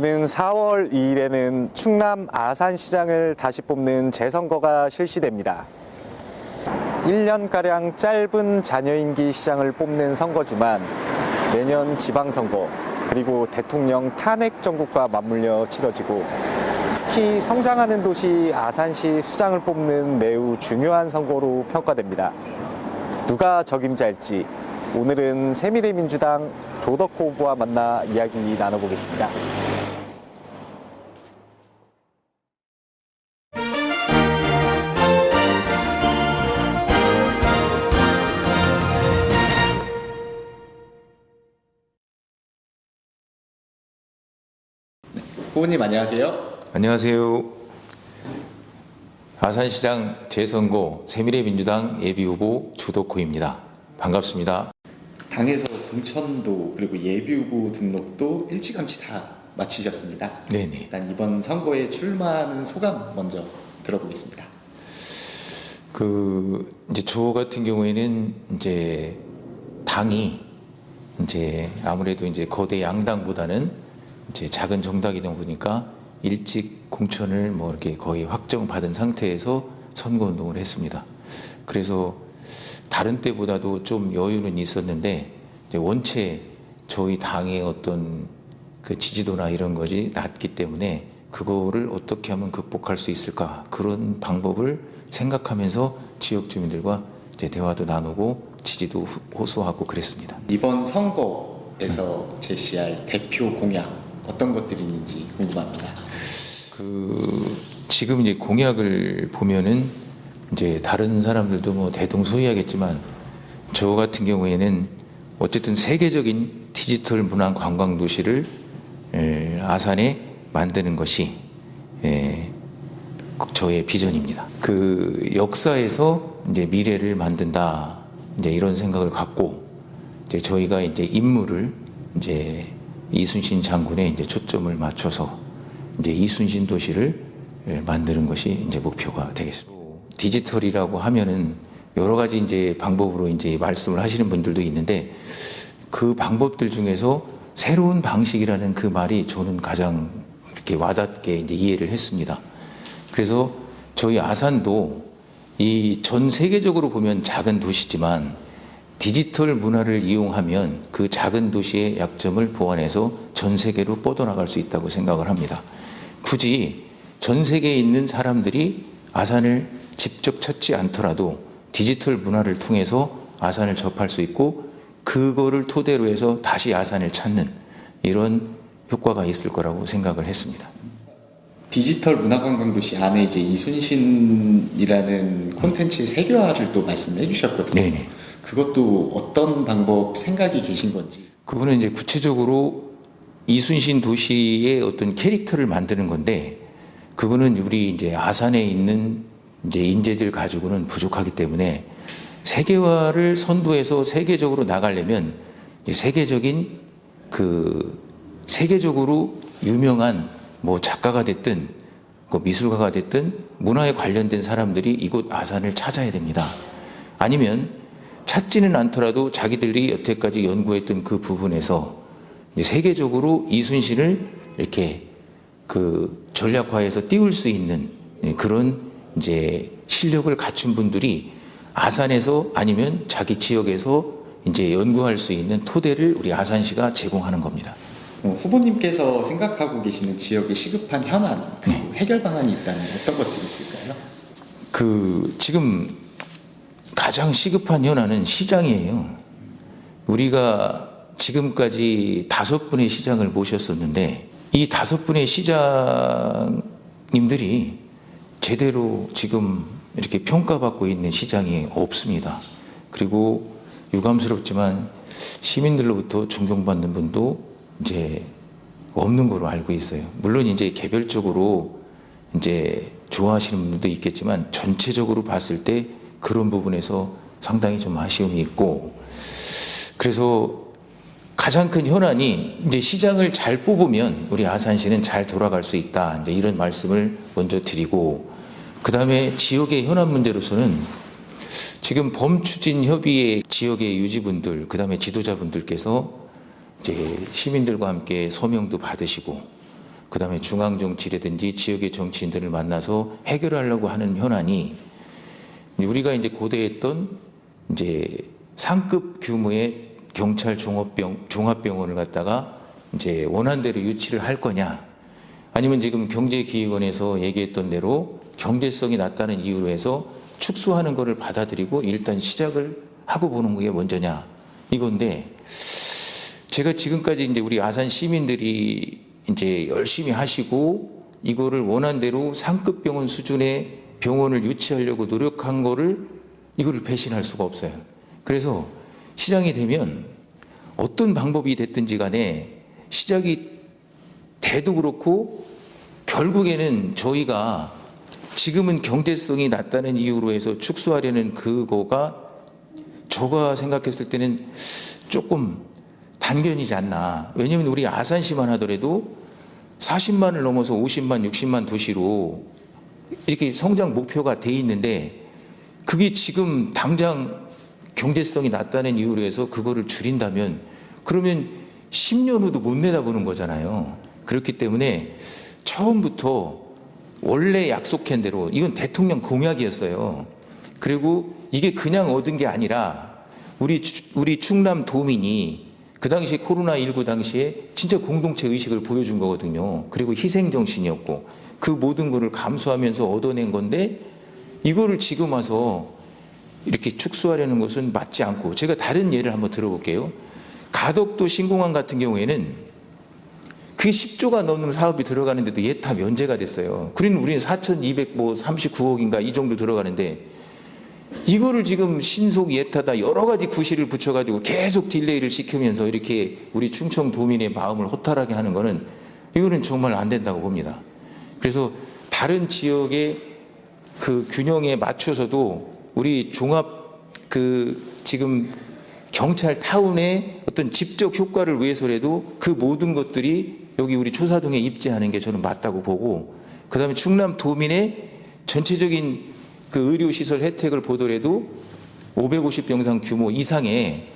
오는 4월 2일에는 충남 아산시장을 다시 뽑는 재선거가 실시됩니다. 1년가량 짧은 잔여임기 시장을 뽑는 선거지만 매년 지방선거 그리고 대통령 탄핵 정국과 맞물려 치러지고 특히 성장하는 도시 아산시 수장을 뽑는 매우 중요한 선거로 평가됩니다. 누가 적임자일지 오늘은 새미래민주당 조덕호 후보와 만나 이야기 나눠보겠습니다. 후보님 안녕하세요. 안녕하세요. 아산시장 재선거 새미래민주당 예비후보 조덕호입니다. 반갑습니다. 당에서 공천도 그리고 예비 후보 등록도 일찌감치 다 마치셨습니다. 네네. 일단 이번 선거에 출마하는 소감 먼저 들어보겠습니다. 그 이제 저 같은 경우에는 이제 당이 이제 아무래도 이제 거대 양당보다는 이제 작은 정당이다 보니까 일찍 공천을 뭐 이렇게 거의 확정받은 상태에서 선거 운동을 했습니다. 그래서 다른 때보다도 좀 여유는 있었는데 원체 저희 당의 어떤 그 지지도나 이런 것이 낮기 때문에 그거를 어떻게 하면 극복할 수 있을까 그런 방법을 생각하면서 지역 주민들과 이제 대화도 나누고 지지도 후- 호소하고 그랬습니다. 이번 선거에서 제시할 대표 공약 어떤 것들이 있는지 궁금합니다. 그 지금 이제 공약을 보면은 이제 다른 사람들도 뭐 대동소이하겠지만 저 같은 경우에는 어쨌든 세계적인 디지털 문화 관광 도시를 에, 아산에 만드는 것이 에, 그 저의 비전입니다. 그 역사에서 이제 미래를 만든다 이제 이런 생각을 갖고 이제 저희가 이제 임무를 이제 이순신 장군에 이제 초점을 맞춰서 이제 이순신 도시를 예, 만드는 것이 이제 목표가 되겠습니다. 디지털이라고 하면은 여러 가지 이제 방법으로 이제 말씀을 하시는 분들도 있는데 그 방법들 중에서 새로운 방식이라는 그 말이 저는 가장 이렇게 와닿게 이제 이해를 했습니다. 그래서 저희 아산도 이 전 세계적으로 보면 작은 도시지만 디지털 문화를 이용하면 그 작은 도시의 약점을 보완해서 전 세계로 뻗어나갈 수 있다고 생각을 합니다. 굳이 전 세계에 있는 사람들이 아산을 직접 찾지 않더라도 디지털 문화를 통해서 아산을 접할 수 있고 그거를 토대로 해서 다시 아산을 찾는 이런 효과가 있을 거라고 생각을 했습니다. 디지털 문화관광도시 안에 이제 이순신이라는 콘텐츠의 세계화를 또 말씀해 주셨거든요. 네네. 그것도 어떤 방법 생각이 계신 건지. 그거는 이제 구체적으로 이순신 도시의 어떤 캐릭터를 만드는 건데 그거는 우리 이제 아산에 있는 이제 인재들 가지고는 부족하기 때문에 세계화를 선도해서 세계적으로 나가려면 세계적인 그 세계적으로 유명한 뭐 작가가 됐든 그 미술가가 됐든 문화에 관련된 사람들이 이곳 아산을 찾아야 됩니다. 아니면 찾지는 않더라도 자기들이 여태까지 연구했던 그 부분에서 세계적으로 이순신을 이렇게 그 전략화해서 띄울 수 있는 예, 그런 이제 실력을 갖춘 분들이 아산에서 아니면 자기 지역에서 이제 연구할 수 있는 토대를 우리 아산시가 제공하는 겁니다. 어, 후보님께서 생각하고 계시는 지역의 시급한 현안 그리고 해결 방안이 있다면 어떤 것들이 있을까요? 그 지금 가장 시급한 현안은 시장이에요. 우리가 지금까지 다섯 분의 시장을 모셨었는데 이 다섯 분의 시장님들이 제대로 지금 이렇게 평가받고 있는 시장이 없습니다. 그리고 유감스럽지만 시민들로부터 존경받는 분도 이제 없는 거로 알고 있어요. 물론 이제 개별적으로 이제 좋아하시는 분들도 있겠지만 전체적으로 봤을 때 그런 부분에서 상당히 좀 아쉬움이 있고 그래서 가장 큰 현안이 이제 시장을 잘 뽑으면 우리 아산시는 잘 돌아갈 수 있다. 이제 이런 말씀을 먼저 드리고 그 다음에 지역의 현안 문제로서는 지금 범추진 협의회 지역의 유지분들 그 다음에 지도자분들께서 이제 시민들과 함께 서명도 받으시고 그 다음에 중앙 정치라든지 지역의 정치인들을 만나서 해결하려고 하는 현안이 우리가 이제 고대했던 이제 상급 규모의 경찰 종합병 종합병원을 갖다가 이제 원한대로 유치를 할 거냐 아니면 지금 경제기획원에서 얘기했던 대로 경제성이 낮다는 이유로 해서 축소하는 것을 받아들이고 일단 시작을 하고 보는 게 먼저냐 이건데 제가 지금까지 이제 우리 아산 시민들이 이제 열심히 하시고 이거를 원한대로 상급 병원 수준의 병원을 유치하려고 노력한 거를 이거를 배신할 수가 없어요. 그래서 시장이 되면 어떤 방법이 됐든지 간에 시작이 돼도 그렇고 결국에는 저희가 지금은 경제성이 낮다는 이유로 해서 축소하려는 그거가 제가 생각했을 때는 조금 단견이지 않나. 왜냐하면 우리 아산시만 하더라도 40만을 넘어서 50만, 60만 도시로 이렇게 성장 목표가 돼 있는데 그게 지금 당장 경제성이 낮다는 이유로 해서 그거를 줄인다면 그러면 10년 후도 못 내다보는 거잖아요. 그렇기 때문에 처음부터 원래 약속한 대로 이건 대통령 공약이었어요. 그리고 이게 그냥 얻은 게 아니라 우리 추- 우리 충남 도민이 그 당시 코로나 19 당시에 진짜 공동체 의식을 보여준 거거든요. 그리고 희생 정신이었고 그 모든 거를 감수하면서 얻어낸 건데 이거를 지금 와서 이렇게 축소하려는 것은 맞지 않고 제가 다른 예를 한번 들어볼게요. 가덕도 신공항 같은 경우에는 그 10조가 넘는 사업이 들어가는데도 예타 면제가 됐어요. 그린 우리는 4,239억인가 이 정도 들어가는데 이거를 지금 신속 예타다 여러 가지 구실을 붙여가지고 계속 딜레이를 시키면서 이렇게 우리 충청 도민의 마음을 허탈하게 하는 거는 이거는 정말 안 된다고 봅니다. 그래서 다른 지역의 그 균형에 맞춰서도 우리 종합 그 지금 경찰 타운의 어떤 집적 효과를 위해서라도 그 모든 것들이 여기 우리 초사동에 입지하는 게 저는 맞다고 보고 그다음에 충남 도민의 전체적인 그 의료시설 혜택을 보더라도 550병상 규모 이상의 예,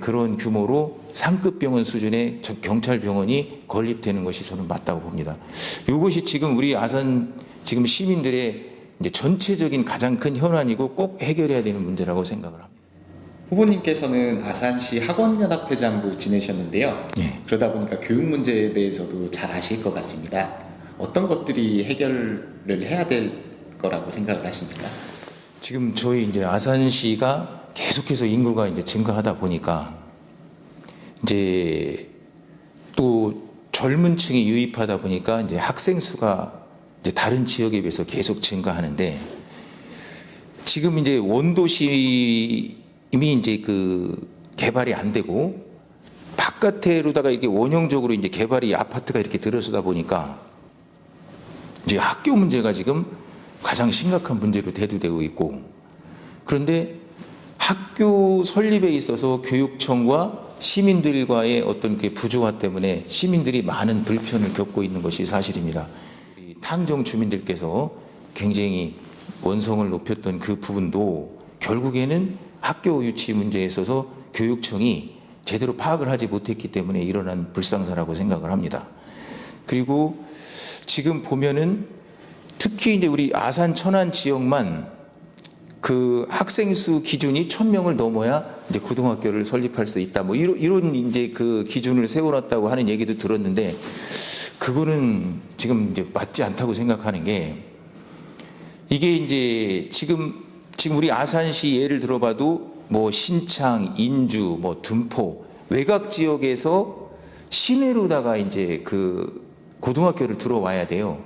그런 규모로 상급 병원 수준의 저- 경찰 병원이 건립되는 것이 저는 맞다고 봅니다. 이것이 지금 우리 아산 지금 시민들의 이제 전체적인 가장 큰 현안이고 꼭 해결해야 되는 문제라고 생각을 합니다. 후보님께서는 아산시 학원연합회장도 지내셨는데요. 예. 그러다 보니까 교육 문제에 대해서도 잘 아실 것 같습니다. 어떤 것들이 해결을 해야 될 거라고 생각을 하십니까? 지금 저희 이제 아산시가 계속해서 인구가 이제 증가하다 보니까 이제 또 젊은 층이 유입하다 보니까 이제 학생 수가 이제 다른 지역에 비해서 계속 증가하는데 지금 이제 원도시 이미 이제 그 개발이 안 되고 바깥에로다가 이렇게 원형적으로 이제 개발이 아파트가 이렇게 들어서다 보니까 이제 학교 문제가 지금 가장 심각한 문제로 대두되고 있고 그런데 학교 설립에 있어서 교육청과 시민들과의 어떤 그 부조화 때문에 시민들이 많은 불편을 겪고 있는 것이 사실입니다. 이 탕정 주민들께서 굉장히 원성을 높였던 그 부분도 결국에는 학교 유치 문제에 있어서 교육청이 제대로 파악을 하지 못했기 때문에 일어난 불상사라고 생각을 합니다. 그리고 지금 보면은 특히 이제 우리 아산 천안 지역만 그 학생 수 기준이 천 명을 넘어야 이제 고등학교를 설립할 수 있다. 뭐 이런 이런 이제 그 기준을 세워놨다고 하는 얘기도 들었는데 그거는 지금 이제 맞지 않다고 생각하는 게 이게 이제 지금 지금 우리 아산시 예를 들어봐도 뭐 신창, 인주, 뭐 둔포 외곽 지역에서 시내로다가 이제 그 고등학교를 들어와야 돼요.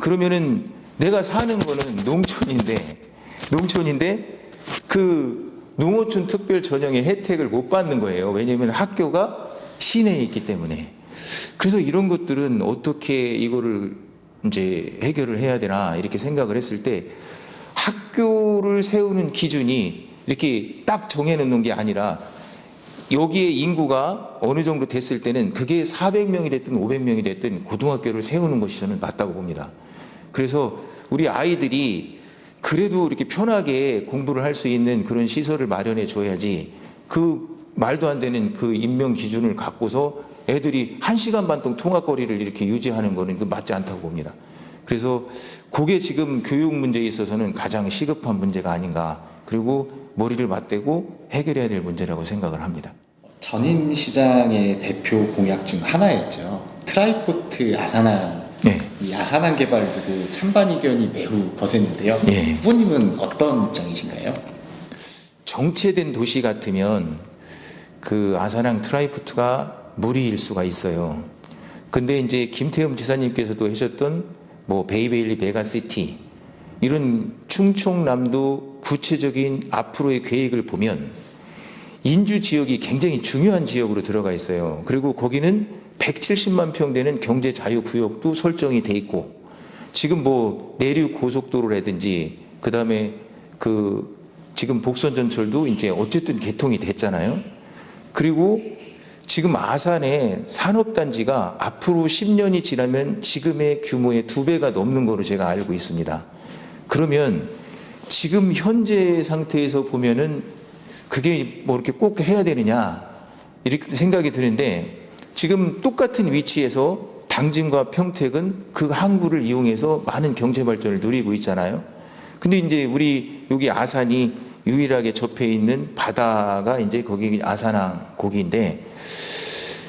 그러면은 내가 사는 거는 농촌인데 농촌인데 그 농어촌 특별 전형의 혜택을 못 받는 거예요. 왜냐하면 학교가 시내에 있기 때문에. 그래서 이런 것들은 어떻게 이거를 이제 해결을 해야 되나 이렇게 생각을 했을 때 학교를 세우는 기준이 이렇게 딱 정해놓는 게 아니라 여기에 인구가 어느 정도 됐을 때는 그게 400명이 됐든 500명이 됐든 고등학교를 세우는 것이 저는 맞다고 봅니다. 그래서 우리 아이들이 그래도 이렇게 편하게 공부를 할 수 있는 그런 시설을 마련해 줘야지 그 말도 안 되는 그 임명 기준을 갖고서 애들이 한 시간 반 동안 통학거리를 이렇게 유지하는 거는 그 맞지 않다고 봅니다. 그래서 그게 지금 교육 문제에 있어서는 가장 시급한 문제가 아닌가. 그리고 머리를 맞대고 해결해야 될 문제라고 생각을 합니다. 전임 시장의 대표 공약 중 하나였죠. 트라이포트 아산항 네. 이 아산항 개발 두고 찬반 의견이 매우 거셌는데요. 예. 후보님은 어떤 입장이신가요? 정체된 도시 같으면 그 아산항 트라이포트가 무리일 수가 있어요. 근데 이제 김태흠 지사님께서도 하셨던 뭐 베이베일리 메가시티 이런 충청남도 구체적인 앞으로의 계획을 보면 인주 지역이 굉장히 중요한 지역으로 들어가 있어요. 그리고 거기는 170만 평 되는 경제 자유 구역도 설정이 돼 있고 지금 뭐 내륙 고속도로라든지 그다음에 그 지금 복선 전철도 이제 어쨌든 개통이 됐잖아요. 그리고 지금 아산의 산업단지가 앞으로 10년이 지나면 지금의 규모의 두 배가 넘는 거로 제가 알고 있습니다. 그러면 지금 현재 상태에서 보면은 그게 뭐 이렇게 꼭 해야 되느냐 이렇게 생각이 드는데 지금 똑같은 위치에서 당진과 평택은 그 항구를 이용해서 많은 경제 발전을 누리고 있잖아요. 근데 이제 우리 여기 아산이 유일하게 접해 있는 바다가 이제 거기 아산항 거기인데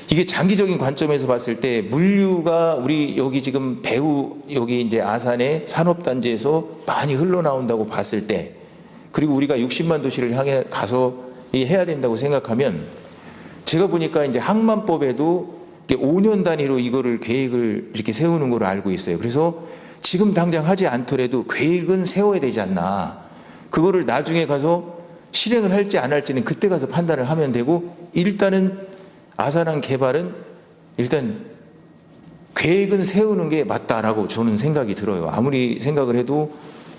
이게 장기적인 관점에서 봤을 때 물류가 우리 여기 지금 배우 여기 이제 아산의 산업단지에서 많이 흘러나온다고 봤을 때 그리고 우리가 60만 도시를 향해 가서 이 해야 된다고 생각하면 제가 보니까 이제 항만법에도 이렇게 5년 단위로 이거를 계획을 이렇게 세우는 걸로 알고 있어요. 그래서 지금 당장 하지 않더라도 계획은 세워야 되지 않나. 그거를 나중에 가서 실행을 할지 안 할지는 그때 가서 판단을 하면 되고 일단은 아산항 개발은 일단 계획은 세우는 게 맞다라고 저는 생각이 들어요. 아무리 생각을 해도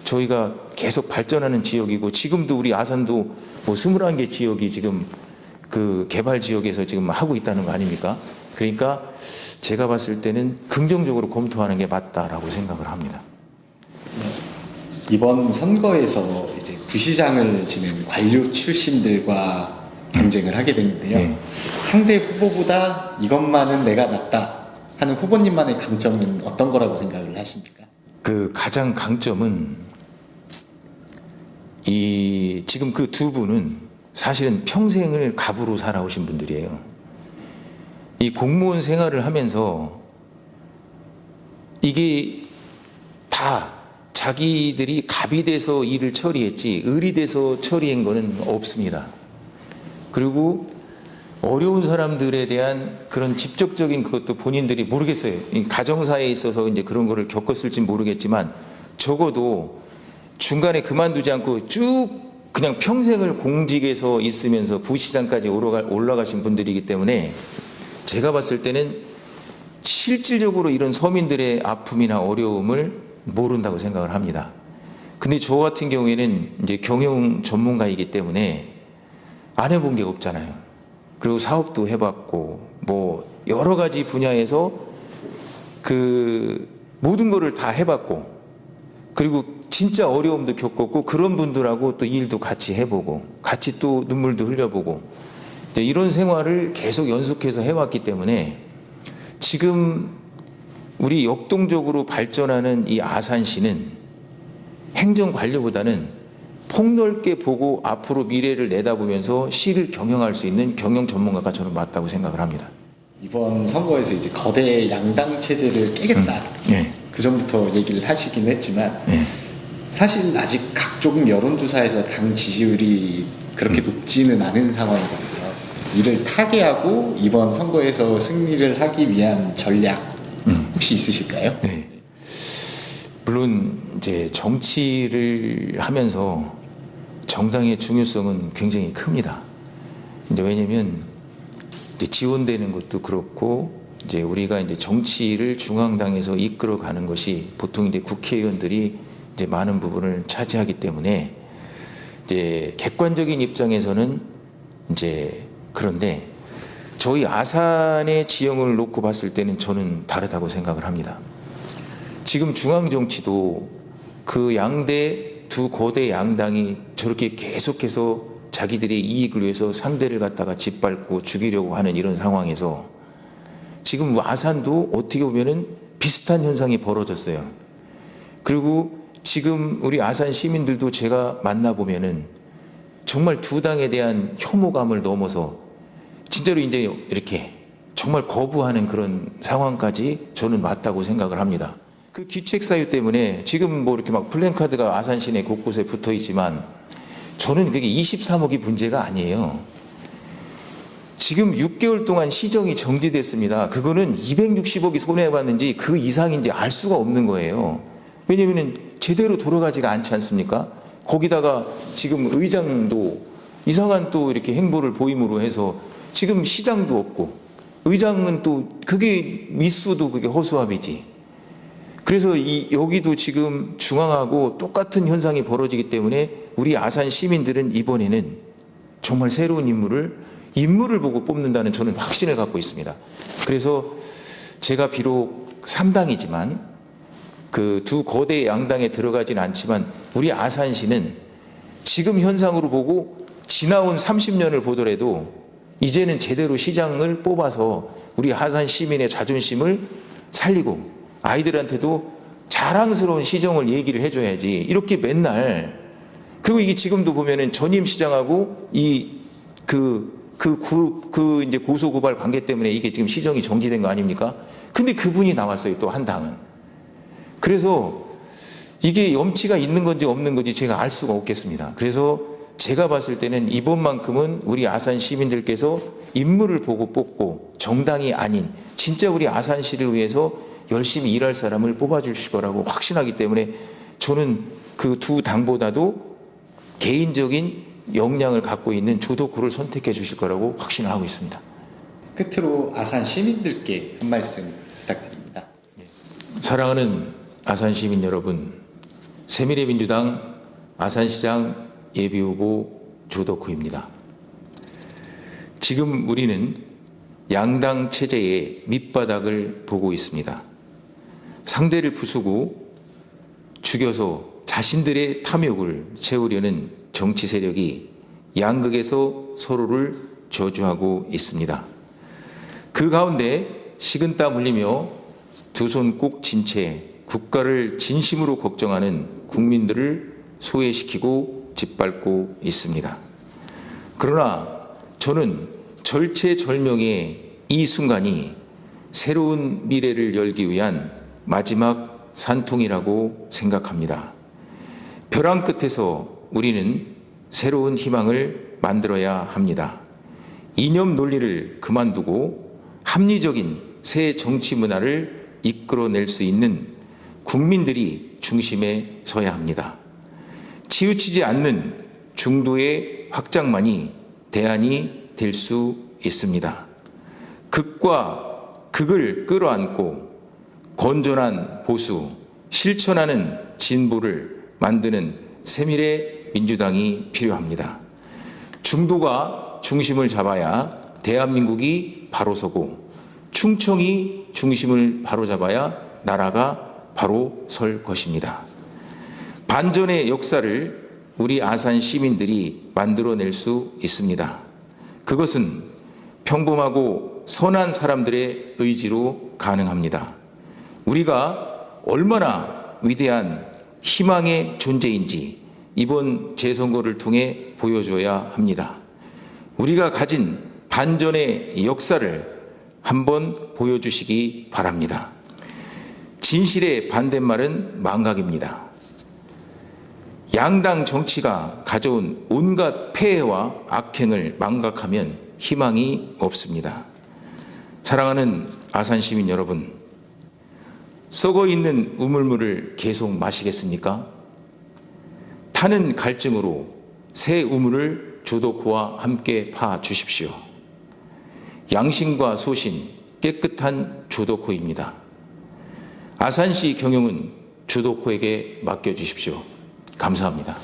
저희가 계속 발전하는 지역이고 지금도 우리 아산도 뭐 21개 지역이 지금 그 개발 지역에서 지금 하고 있다는 거 아닙니까? 그러니까 제가 봤을 때는 긍정적으로 검토하는 게 맞다라고 생각을 합니다. 이번 선거에서 이제 부시장을 지낸 관료 출신들과 경쟁을 하게 됐는데요. 네. 상대 후보보다 이것만은 내가 낫다 하는 후보님만의 강점은 어떤 거라고 생각을 하십니까? 그 가장 강점은 이 지금 그 두 분은 사실은 평생을 갑으로 살아오신 분들이에요. 이 공무원 생활을 하면서 이게 다 자기들이 갑이 돼서 일을 처리했지 을이 돼서 처리한 거는 없습니다. 그리고 어려운 사람들에 대한 그런 직접적인 그것도 본인들이 모르겠어요. 이 가정사에 있어서 이제 그런 거를 겪었을지 모르겠지만 적어도 중간에 그만두지 않고 쭉 그냥 평생을 공직에서 있으면서 부시장까지 올라가, 올라가신 분들이기 때문에 제가 봤을 때는 실질적으로 이런 서민들의 아픔이나 어려움을 모른다고 생각을 합니다. 근데 저 같은 경우에는 이제 경영 전문가이기 때문에 안 해본 게 없잖아요. 그리고 사업도 해봤고 뭐 여러 가지 분야에서 그 모든 거를 다 해봤고 그리고 진짜 어려움도 겪었고 그런 분들하고 또 일도 같이 해보고 같이 또 눈물도 흘려보고 이런 생활을 계속 연속해서 해왔기 때문에 지금 우리 역동적으로 발전하는 이 아산시는 행정 관료보다는 폭넓게 보고 앞으로 미래를 내다보면서 시를 경영할 수 있는 경영 전문가가 저는 맞다고 생각을 합니다. 이번 선거에서 이제 거대 양당 체제를 깨겠다. 네. 그 전부터 얘기를 하시긴 했지만 네. 사실 아직 각종 여론조사에서 당 지지율이 그렇게 높지는 않은 상황이거든요. 이를 타개하고 이번 선거에서 승리를 하기 위한 전략 혹시 있으실까요? 네. 물론 이제 정치를 하면서 정당의 중요성은 굉장히 큽니다. 이제 왜냐면 이제 지원되는 것도 그렇고 이제 우리가 이제 정치를 중앙당에서 이끌어 가는 것이 보통 이제 국회의원들이 이제 많은 부분을 차지하기 때문에 이제 객관적인 입장에서는 이제 그런데 저희 아산의 지형을 놓고 봤을 때는 저는 다르다고 생각을 합니다. 지금 중앙 정치도 그 양대 두 거대 양당이 저렇게 계속해서 자기들의 이익을 위해서 상대를 갖다가 짓밟고 죽이려고 하는 이런 상황에서 지금 아산도 어떻게 보면은 비슷한 현상이 벌어졌어요. 그리고 지금 우리 아산 시민들도 제가 만나보면은 정말 두 당에 대한 혐오감을 넘어서 진짜로 이제 이렇게 정말 거부하는 그런 상황까지 저는 맞다고 생각을 합니다. 그 기책 사유 때문에 지금 뭐 이렇게 막 플랜카드가 아산 시내 곳곳에 붙어 있지만 저는 그게 23억이 문제가 아니에요. 지금 6개월 동안 시정이 정지됐습니다. 그거는 260억이 손해봤는지 그 이상인지 알 수가 없는 거예요. 왜냐면은 제대로 돌아가지가 않지 않습니까? 거기다가 지금 의장도 이상한 또 이렇게 행보를 보임으로 해서 지금 시장도 없고 의장은 또 그게 미수도 그게 허수아비지. 그래서 이 여기도 지금 중앙하고 똑같은 현상이 벌어지기 때문에 우리 아산 시민들은 이번에는 정말 새로운 인물을 인물을 보고 뽑는다는 저는 확신을 갖고 있습니다. 그래서 제가 비록 3당이지만 그 두 거대 양당에 들어가진 않지만 우리 아산시는 지금 현상으로 보고 지나온 30년을 보더라도 이제는 제대로 시장을 뽑아서 우리 아산 시민의 자존심을 살리고 아이들한테도 자랑스러운 시정을 얘기를 해줘야지 이렇게 맨날 그리고 이게 지금도 보면은 전임 시장하고 이그 그 그 그 이제 고소 고발 관계 때문에 이게 지금 시정이 정지된 거 아닙니까? 근데 그분이 나왔어요 또 한 당은. 그래서 이게 염치가 있는 건지 없는 건지 제가 알 수가 없겠습니다. 그래서 제가 봤을 때는 이번만큼은 우리 아산 시민들께서 인물을 보고 뽑고 정당이 아닌 진짜 우리 아산시를 위해서 열심히 일할 사람을 뽑아주실 거라고 확신하기 때문에 저는 그 두 당보다도 개인적인 역량을 갖고 있는 조덕구를 선택해 주실 거라고 확신을 하고 있습니다. 끝으로 아산 시민들께 한 말씀 부탁드립니다. 사랑하는 아산 시민 여러분, 새미래민주당 아산시장 예비후보 조덕후입니다. 지금 우리는 양당 체제의 밑바닥을 보고 있습니다. 상대를 부수고 죽여서 자신들의 탐욕을 채우려는 정치 세력이 양극에서 서로를 저주하고 있습니다. 그 가운데 식은땀 흘리며 두 손꼭쥔채 국가를 진심으로 걱정하는 국민들을 소외시키고 짓밟고 있습니다. 그러나 저는 절체절명의 이 순간이 새로운 미래를 열기 위한 마지막 산통이라고 생각합니다. 벼랑 끝에서 우리는 새로운 희망을 만들어야 합니다. 이념 논리를 그만두고 합리적인 새 정치 문화를 이끌어낼 수 있는 국민들이 중심에 서야 합니다. 치우치지 않는 중도의 확장만이 대안이 될 수 있습니다. 극과 극을 끌어안고 건전한 보수, 실천하는 진보를 만드는 세밀의 민주당이 필요합니다. 중도가 중심을 잡아야 대한민국이 바로 서고 충청이 중심을 바로 잡아야 나라가 바로 설 것입니다. 반전의 역사를 우리 아산 시민들이 만들어낼 수 있습니다. 그것은 평범하고 선한 사람들의 의지로 가능합니다. 우리가 얼마나 위대한 희망의 존재인지 이번 재선거를 통해 보여줘야 합니다. 우리가 가진 반전의 역사를 한번 보여주시기 바랍니다. 진실의 반대말은 망각입니다. 양당 정치가 가져온 온갖 폐해와 악행을 망각하면 희망이 없습니다. 사랑하는 아산 시민 여러분, 썩어 있는 우물물을 계속 마시겠습니까? 타는 갈증으로 새 우물을 조덕구와 함께 파 주십시오. 양심과 소신, 깨끗한 조덕구입니다. 아산시 경영은 조덕구에게 맡겨 주십시오. 감사합니다.